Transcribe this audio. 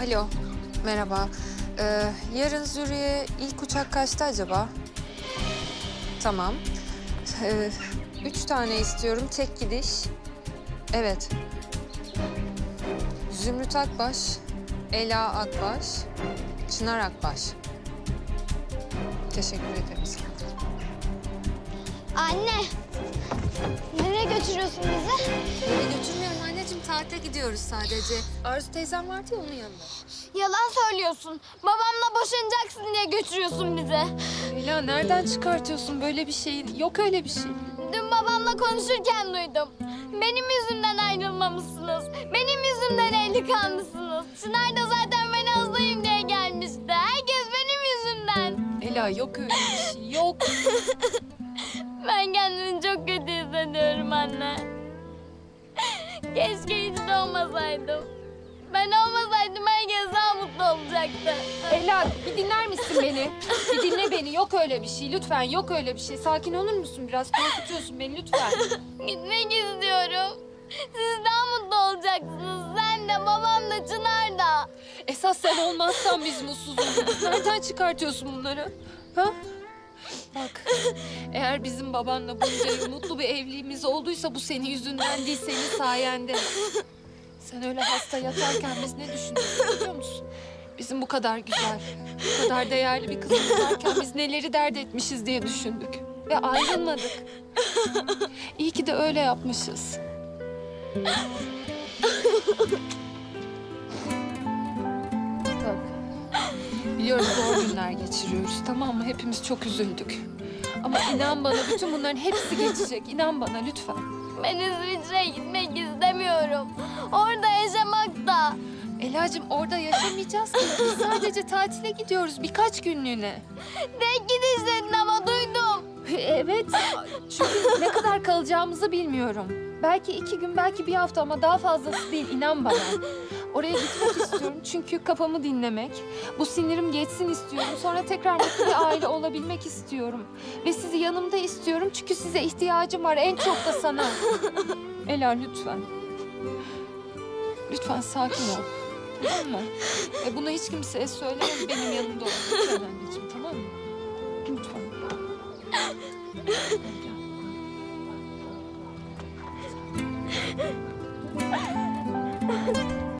Alo, merhaba. Ee, yarın Züriye ilk uçak kaçta acaba? Tamam. Ee, üç tane istiyorum, tek gidiş. Evet. Zümrüt Akbaş, Ela Akbaş, Çınar Akbaş. Teşekkür ederiz. Anne. Nereye götürüyorsun bizi? Beni götürmüyorum anneciğim, tatile gidiyoruz sadece. Arzu teyzem vardı ya onun yanında. Yalan söylüyorsun. Babamla boşanacaksın diye götürüyorsun bizi. Ela nereden çıkartıyorsun böyle bir şeyi? Yok öyle bir şey. Dün babamla konuşurken duydum. Benim yüzümden ayrılmamışsınız. Benim yüzümden evli kalmışsınız. Çınar da zaten ben hastayım diye gelmişti. Herkes benim yüzümden. Ela yok öyle bir şey, yok. Ben kendimi çok kötü hissediyorum anne. Keşke hiç de olmasaydım. Ben olmasaydım herkes daha mutlu olacaktı. Ela bir dinler misin beni? Bir dinle beni. Yok öyle bir şey. Lütfen yok öyle bir şey. Sakin olur musun biraz? Korkutuyorsun beni lütfen. Gitmek istiyorum. Siz daha mutlu olacaksınız. Sen de babam da Çınar da. Esas sen olmazsan biz mutsuz oluruz. Nereden çıkartıyorsun bunları? Ha? Eğer bizim babanla bunca mutlu bir evliliğimiz olduysa bu senin yüzünden değil, senin sayende. Sen öyle hasta yatarken biz ne düşündük biliyor musun? Bizim bu kadar güzel, bu kadar değerli bir kızımız varken biz neleri dert etmişiz diye düşündük. Ve ayrılmadık. İyi ki de öyle yapmışız. Bak, biliyorum zor günler geçiriyoruz tamam mı? Hepimiz çok üzüldük. Ama inan bana bütün bunların hepsi geçecek. İnan bana lütfen. Ben İsviçre'ye gitmek istemiyorum. Orada yaşamak da. Elacığım orada yaşamayacağız ki. Biz sadece tatile gidiyoruz birkaç günlüğüne. Tek gidiş dedin ama duydum. Evet. Çünkü ne kadar kalacağımızı bilmiyorum. Belki iki gün, belki bir hafta ama daha fazlası değil. inan bana. Oraya gitmek istiyorum çünkü kafamı dinlemek. Bu sinirim geçsin istiyorum. Sonra tekrar mutlu bir aile olabilmek istiyorum. Ve sizi yanımda istiyorum çünkü size ihtiyacım var. En çok da sana. Ela lütfen. Lütfen sakin ol. Tamam mı? E bunu hiç kimseye söyleme. Benim yanımda ol. Lütfen anneciğim tamam